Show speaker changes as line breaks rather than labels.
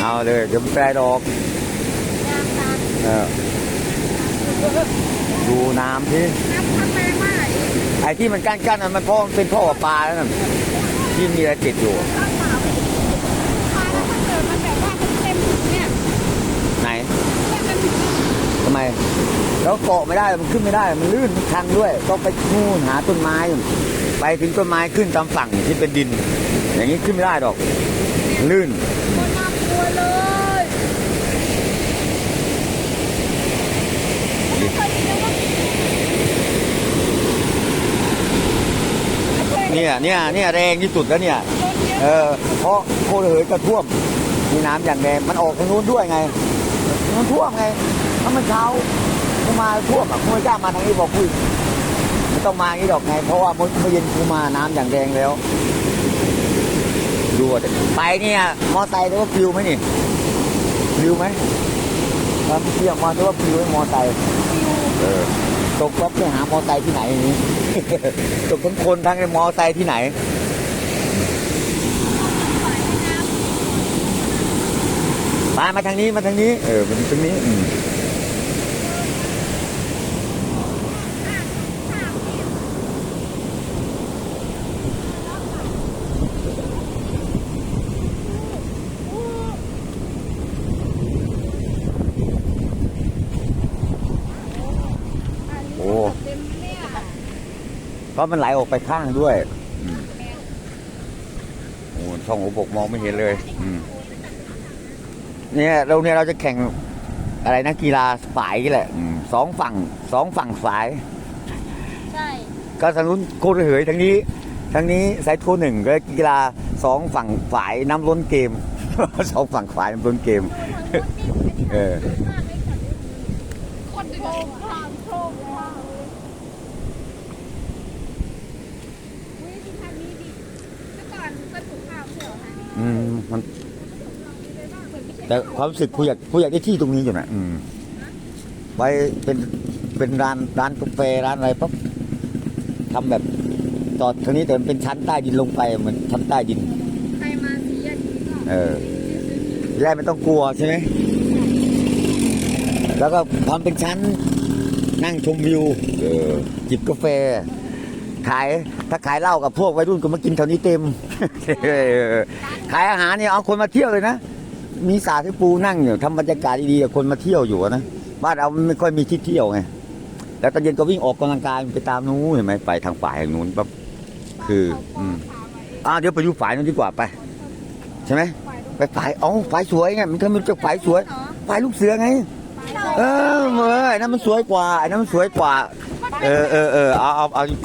เอาเลยเดี๋ยวมันแปลดอก
ยางตา
เออดูน้ำที่
น้ำทำไมมากอีก
ไอ้ที่มันกั้นกั้นๆน่ะมันเพราะมันเป็นท่อปลาแล้วน่ะที่มีอะไรติดอยู่
ข้าวเปล่าปลาแล้วถ้าเกิดมันแบบว่ามันเต็มถุงเนี่ย
ไหน
เนี่ยมันถึง
ทำไม แล้วเกาะไม่ได้มันขึ้นไม่ได้ มันลื่นมันชันด้วย ต้องไปนู่นหาต้นไม้ ไปถึงต้นไม้ขึ้นตามฝั่งที่เป็นดิน อย่างนี้ขึ้นไม่ได้ดอก ลื่น
คนน่ากลัว เลยไม่เคยคิดว่าไม่เคย
เนี่ยเนี่ยเนี่ยแรงที่สุดแล้วเนี่ย
รถเยอะ
เออ เพราะโคตรเหยกระท่วม มีน้ำอย่างแรงมันออกทางนู้นด้วยไงมันท่วมไง ถ้ามันเช้ากูมาท่วมอะกูไม่กล้ามาทางนี้บอกคุยไม่ต้องมาอย่างนี้ดอกไง เพราะว่าเมื่อเย็นกูมาน้ำอย่างแรงแล้ว ดูอะไปเนี่ยมอไซค์ด้วยว่าฟิวไหมนี่ฟิวไหมครับเที่ยงมาด้วยว่าฟิวไหมมอไซค์เออตกรถไปหามอไซค์ที่ไหนอย่างนี้ตกทั้งคนทั้งในมอไซค์ที่ไหนมามาทางนี้มาทางนี้ เออมาทางนี้อืมโอ้
เต็มเนี่ย
เพ ราะมันไหลออกไปข้างด้วยอืมโอ้ช่องหัวบกมองไม่เห็นเลยอืมเนี่ยเราเนี่ยเราจะแข่งอะไรนะกีฬาฝายนี่แหละอืมสองฝั่งสองฝั่งฝาย
ใช่
ก็ทางนู้นโคตรเหยทางนี้ทางนี้สายโทหนึ่งก็กีฬาสองฝั่งฝายน้ำล้นเกมสองฝั่งฝายน้ำล้นเกม เออ
คนโชคข้ามโชคข้ามอุ้ยดูทางนี้ดิเมื่อก่อนเคยปลูกข้าวใช่เหร อคะ
อืมมันแต่ความรู้สึกผู้อยากผู้อยากได้ที่ตรงนี้อยู่นะอืมไว้เป็นเป็นร้านร้านกาแฟร้านอะไรปั๊บทำแบบต่อทางนี้แต่มันเป็นชั้นใต้ดินลงไปเหมือนชั้นใต้ดิน
ใครมาสีอันนี้ก็
เออแรกไม่ต้องกลัวใช่ไหมแล้วก็ทำเป็นชั้นนั่งชมวิวเออจิบกาแฟ ขาย ถ้าขายเหล้ากับพวกวัยรุ่นก็มากินแถวนี้เต็ม ขายอาหารเนี่ยเอาคนมาเที่ยวเลยนะ มีสาที่ปูนั่งอยู่ทำบรรยากาศดีๆคนมาเที่ยวอยู่นะบ้านเราไม่ค่อยมีที่เที่ยวไงแล้วตอนเย็นก็วิ่งออกกำลังกายไปตามนู้นเห็นไหมไปทางฝ่ายทางนู้นปั๊บคืออืมอ้าวเดี๋ยวไปดูฝ่ายนู้นดีกว่าไป ใช่ไหมไปฝ่ายอ้าฝ่ายสวยไงมันก็มันจะฝ่ายสวยฝ่ายลูกเสือไง เออเอไอ้นั่นมันสวยกว่าไอ้นั่นมันสวยกว่า เออเออเออเอาเอาเอา